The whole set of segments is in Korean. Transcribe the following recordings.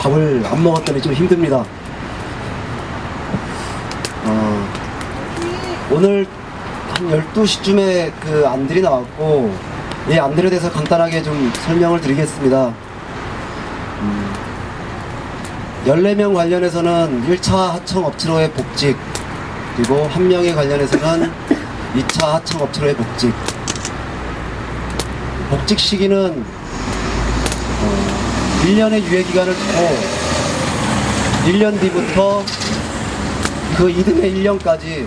밥을 안 먹었더니 좀 힘듭니다. 어, 오늘 한 12시쯤에 그 안들이 나왔고, 이 안들에 대해서 간단하게 좀 설명을 드리겠습니다. 음, 14명 관련해서는 1차 하청 업체로의 복직, 그리고 한 명에 관련해서는 2차 하청 업체로의 복직. 복직 시기는 어, 1년의 유예 기간을 두고 1년 뒤부터 그 이듬해 1년까지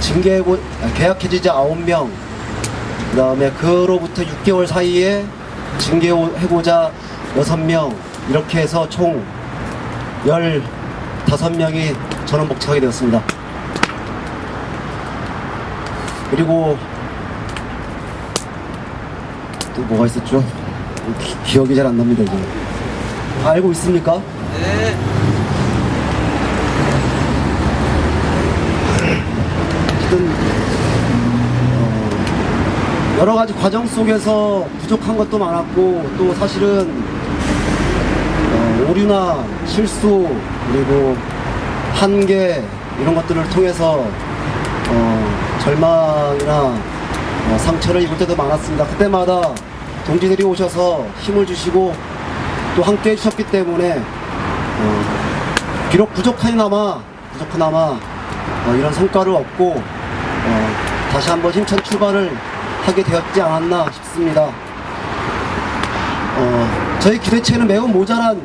징계해고 아, 계약 해지자 9명 그 다음에 그로부터 6개월 사이에 징계 해고자 6명 이렇게 해서 총 15명이 전원 복직하게 되었습니다. 그리고 또 뭐가 있었죠? 기, 기억이 잘 안 납니다, 이제. 다 알고 있습니까? 네. 여러 가지 과정 속에서 부족한 것도 많았고 또 사실은 어, 오류나 실수 그리고 한계 이런 것들을 통해서 어, 절망이나 어, 상처를 입을 때도 많았습니다. 그때마다 동지들이 오셔서 힘을 주시고 또 함께 해주셨기 때문에 어, 비록 부족하나마 부족하나마 어, 이런 성과를 얻고 어, 다시 한번 힘찬 출발을 하게 되었지 않았나 싶습니다. 어, 저희 기대치에는 매우 모자란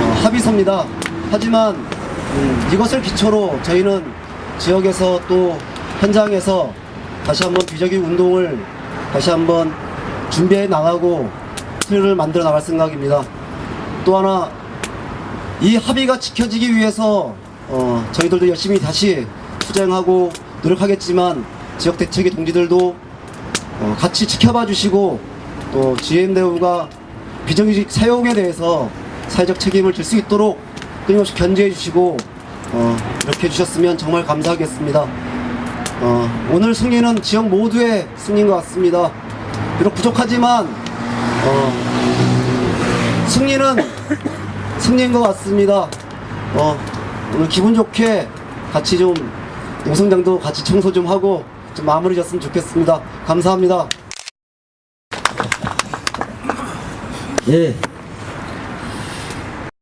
어, 합의서입니다. 하지만 음, 이것을 기초로 저희는 지역에서 또 현장에서 다시 한번 비적인 운동을 다시 한번 준비해 나가고 틀을 만들어 나갈 생각입니다. 또 하나 이 합의가 지켜지기 위해서 어, 저희들도 열심히 다시 투쟁하고 노력하겠지만 지역 대책의 동지들도 어, 같이 지켜봐 주시고 또 GM 대우가 비정규직 사용에 대해서 사회적 책임을 질 수 있도록 끊임없이 견제해 주시고 어, 이렇게 해주셨으면 정말 감사하겠습니다. 어, 오늘 승리는 지역 모두의 승리인 것 같습니다. 비록 부족하지만 어, 승리는 승리인 것 같습니다. 어, 오늘 기분 좋게 같이 좀 농성장도 같이 청소 좀 하고 좀 마무리 졌으면 좋겠습니다. 감사합니다. 예,